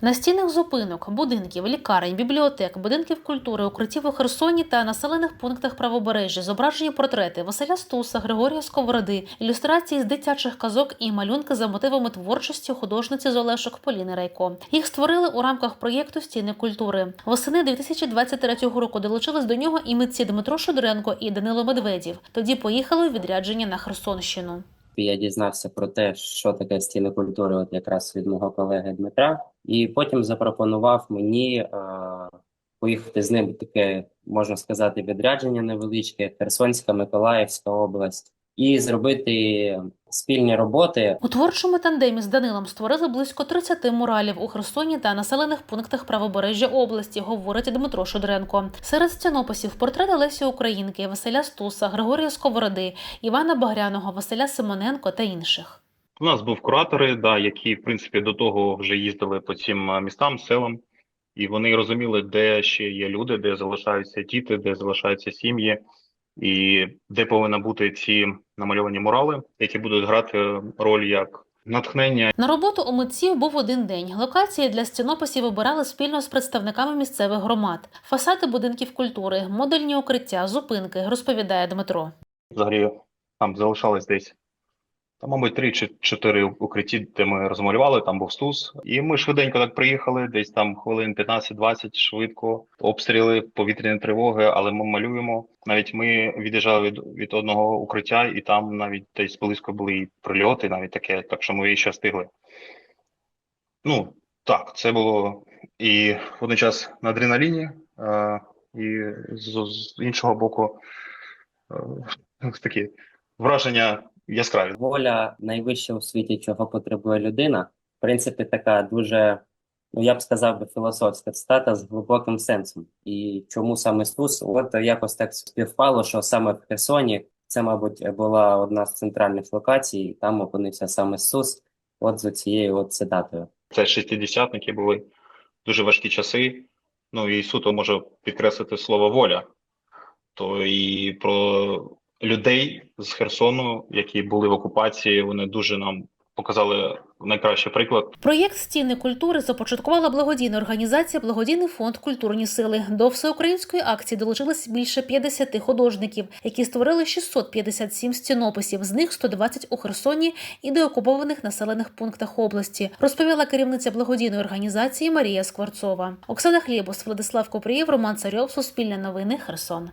На стінах зупинок, будинків, лікарень, бібліотек, будинків культури, укриттів у Херсоні та населених пунктах правобережжя зображені портрети Василя Стуса, Григорія Сковороди, ілюстрації з дитячих казок і малюнки за мотивами творчості художниці з Олешок Поліни Райко. Їх створили у рамках проєкту Стіни культури. Восени 2023 року долучились до нього і митці Дмитро Шудренко і Данило Медведів. Тоді поїхали у відрядження на Херсонщину. І я дізнався про те, що таке стіни культури, от якраз від мого колеги Дмитра, і потім запропонував мені е, поїхати з ним таке, можна сказати, відрядження невеличке, Херсонська, Миколаївська область, і зробити спільні роботи. У творчому тандемі з Данилом створили близько 30 муралів у Херсоні та населених пунктах правобережжя області, говорить Дмитро Шудренко. Серед стінописів портрети Лесі Українки, Василя Стуса, Григорія Сковороди, Івана Багряного, Василя Симоненко та інших. У нас був куратори, да, які, в принципі, до того вже їздили по цим містам, селам, і вони розуміли, де ще є люди, де залишаються діти, де залишаються сім'ї, і де повинні бути ці намальовані мурали, які будуть грати роль як натхнення На роботу у митців був один день. Локації для стінописів обирали спільно з представниками місцевих громад, фасади будинків культури, модульні укриття, зупинки, розповідає Дмитро. Взагалі там залишалось десь, там, мабуть, три чи чотири укритті, де ми розмалювали, там був стус. І ми швиденько так приїхали, десь там хвилин 15-20 швидко, обстріли, повітряні тривоги, але ми малюємо. Навіть ми від'їжджали від, від одного укриття, і там навіть десь близько були і прильоти, навіть таке, так що ми ще встигли. Ну, так, це було і водночас на адреналіні, е, і з, з іншого боку, е, такі враження яскраві. Воля найвище у світі, чого потребує людина. В принципі, така дуже, ну я б сказав би, філософська цитата з глибоким сенсом. І чому саме Стус? От якось так співпало, що саме в Херсоні це, мабуть, була одна з центральних локацій, і там опинився саме Стус. От за цією от цитатою. Це шістдесятники були дуже важкі часи. Ну і суто можу підкреслити слово воля. То і про людей з Херсону, які були в окупації, вони дуже нам показали найкращий приклад. Проєкт Стіни культури започаткувала благодійна організація Благодійний фонд Культурні сили. До всеукраїнської акції долучилось більше 50 художників, які створили 657 стінописів, з них 120 у Херсоні і деокупованих населених пунктах області. Розповіла керівниця благодійної організації Марія Скворцова. Оксана Хлєбус, Владислав Копрієв, Роман Царьов, Суспільне новини, Херсон.